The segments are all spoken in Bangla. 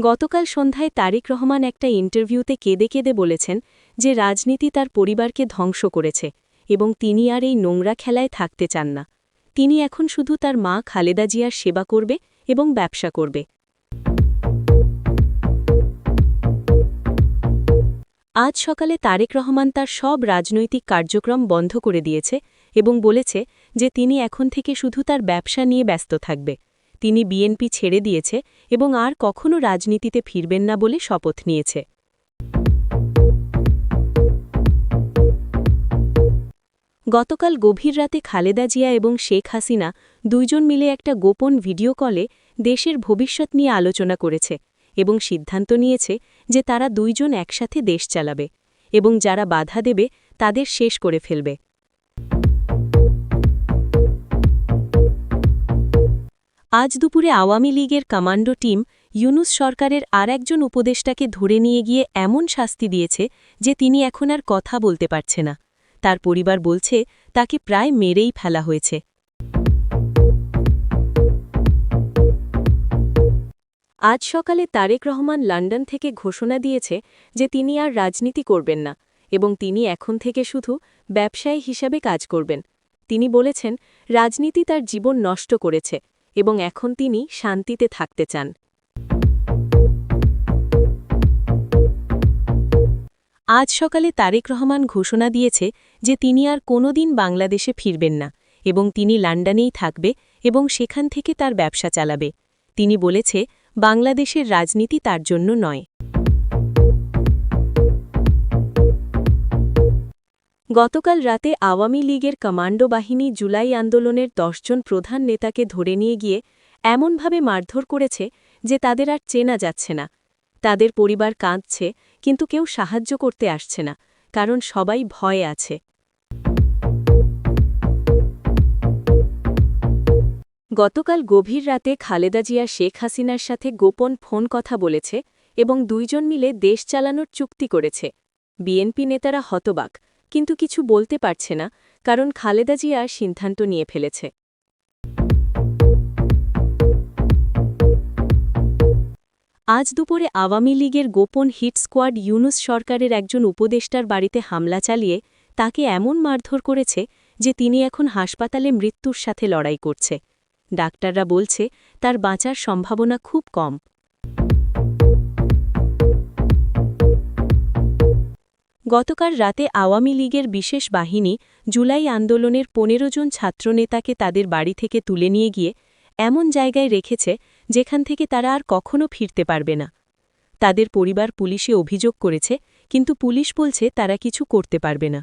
গতকাল সন্ধ্যায় তারেক রহমান একটা ইন্টারভিউতে কেঁদে কেঁদে বলেছেন যে রাজনীতি তার পরিবারকে ধ্বংস করেছে এবং তিনি আর এই নোংরা খেলায় থাকতে চান না। তিনি এখন শুধু তার মা খালেদা জিয়ার সেবা করবে এবং ব্যবসা করবে। আজ সকালে তারেক রহমান তার সব রাজনৈতিক কার্যক্রম বন্ধ করে দিয়েছে এবং বলেছে যে তিনি এখন থেকে শুধু তার ব্যবসা নিয়ে ব্যস্ত থাকবে। তিনি বিএনপি ছেড়ে দিয়েছে এবং আর কখনো রাজনীতিতে ফিরবেন না বলে শপথ নিয়েছে। গতকাল গভীর রাতে খালেদা জিয়া এবং শেখ হাসিনা দুইজন মিলে একটা গোপন ভিডিও কলে দেশের ভবিষ্যৎ নিয়ে আলোচনা করেছে এবং সিদ্ধান্ত নিয়েছে যে তারা দুইজন একসাথে দেশ চালাবে এবং যারা বাধা দেবে তাদের শেষ করে ফেলবে। আজ দুপুরে আওয়ামী লীগের কমান্ডো টিম ইউনুস সরকারের আর একজন উপদেষ্টাকে ধরে নিয়ে গিয়ে এমন শাস্তি দিয়েছে যে তিনি এখন আর কথা বলতে পারছে না। তার পরিবার বলছে, তাকে প্রায় মেরেই ফেলা হয়েছে। আজ সকালে তারেক রহমান লন্ডন থেকে ঘোষণা দিয়েছে যে তিনি আর রাজনীতি করবেন না এবং তিনি এখন থেকে শুধু ব্যবসায়ী হিসাবে কাজ করবেন। তিনি বলেছেন, রাজনীতি তার জীবন নষ্ট করেছে। এবং এখন তিনি শান্তিতে থাকতে চান। আজ সকালে তারেক রহমান ঘোষণা দিয়েছে যে তিনি আর কোনোদিন বাংলাদেশে ফিরবেন না এবং তিনি লন্ডনেই থাকবে এবং সেখান থেকে তার ব্যবসা চালাবে। তিনি বলেছে, বাংলাদেশের রাজনীতি তার জন্য নয়। গতকাল রাতে আওয়ামী লীগের কমান্ডো বাহিনী জুলাই আন্দোলনের দশজন প্রধান নেতাকে ধরে নিয়ে গিয়ে এমনভাবে মারধর করেছে যে তাদের আর চেনা যাচ্ছে না। তাদের পরিবার কাঁদছে, কিন্তু কেউ সাহায্য করতে আসছে না, কারণ সবাই ভয়ে আছে। গতকাল গভীর রাতে খালেদা জিয়া শেখ হাসিনার সাথে গোপন ফোন কথা বলেছে এবং দুইজন মিলে দেশ চালানোর চুক্তি করেছে। বিএনপি নেতারা হতবাক কিন্তু কিছু বলতে পারছে না, কারণ খালেদা জিয়া সিদ্ধান্ত নিয়ে ফেলেছে। আজ দুপুরে আওয়ামী লীগের গোপন হিট স্কোয়াড ইউনুস সরকারের একজন উপদেষ্টার বাড়িতে হামলা চালিয়ে তাকে এমন মারধর করেছে যে তিনি এখন হাসপাতালে মৃত্যুর সাথে লড়াই করছে। ডাক্তাররা বলছে, তার বাঁচার সম্ভাবনা খুব কম। গতকাল রাতে আওয়ামী লীগের বিশেষ বাহিনী জুলাই আন্দোলনের পনেরো জন ছাত্রনেতাকে তাদের বাড়ি থেকে তুলে নিয়ে গিয়ে এমন জায়গায় রেখেছে যেখান থেকে তারা আর কখনো ফিরতে পারবে না। তাদের পরিবার পুলিশে অভিযোগ করেছে, কিন্তু পুলিশ বলছে তারা কিছু করতে পারবে না।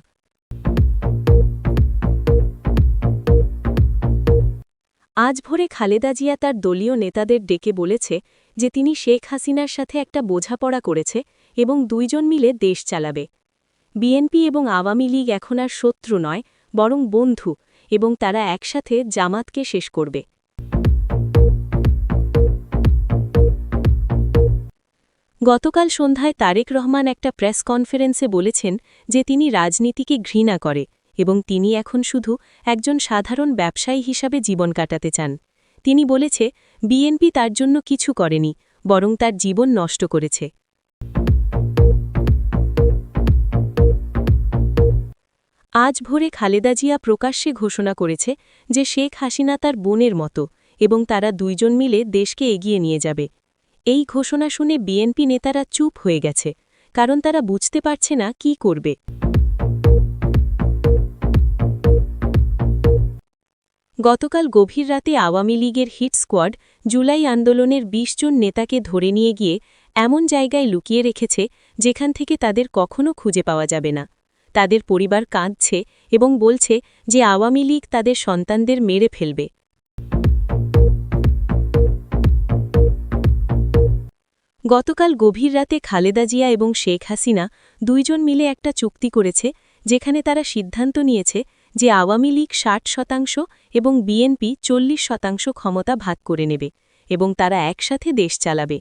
আজ ভোরে খালেদা জিয়া তার দলীয় নেতাদের ডেকে বলেছে যে তিনি শেখ হাসিনার সাথে একটা বোঝাপড়া করেছে এবং দুইজন মিলে দেশ চালাবে। বিএনপি এবং আওয়ামী লীগ এখন আর শত্রু নয়, বরং বন্ধু, এবং তারা একসাথে জামাতকে শেষ করবে। গতকাল সন্ধ্যায় তারেক রহমান একটা প্রেস কনফারেন্সে বলেছেন যে তিনি রাজনীতিকে ঘৃণা করে, এবং তিনি এখন শুধু একজন সাধারণ ব্যবসায়ী হিসাবে জীবন কাটাতে চান। তিনি বলেছে, বিএনপি তার জন্য কিছু করেনি, বরং তার জীবন নষ্ট করেছে। আজ ভোরে খালেদা জিয়া প্রকাশ্যে ঘোষণা করেছে যে শেখ হাসিনা তার বোনের মতো এবং তারা দুইজন মিলে দেশকে এগিয়ে নিয়ে যাবে। এই ঘোষণা শুনে বিএনপি নেতারা চুপ হয়ে গেছে, কারণ তারা বুঝতে পারছে না কি করবে। গতকাল গভীর রাতে আওয়ামী লীগের হিট স্কোয়াড জুলাই আন্দোলনের ২০ জন নেতাকে ধরে নিয়ে গিয়ে এমন জায়গায় লুকিয়ে রেখেছে যেখান থেকে তাদের কখনো খুঁজে পাওয়া যাবে না। তাদের পরিবার কাঁদছে এবং বলছে যে আওয়ামী লীগ তাদের সন্তানদের মেরে ফেলবে। গতকাল গভীর রাতে খালেদা জিয়া এবং শেখ হাসিনা দুইজন মিলে একটা চুক্তি করেছে, যেখানে তারা সিদ্ধান্ত নিয়েছে যে আওয়ামী লীগ ষাট শতাংশ এবং বিএনপি চল্লিশ শতাংশ ক্ষমতা ভাগ করে নেবে এবং তারা একসাথে দেশ চালাবে।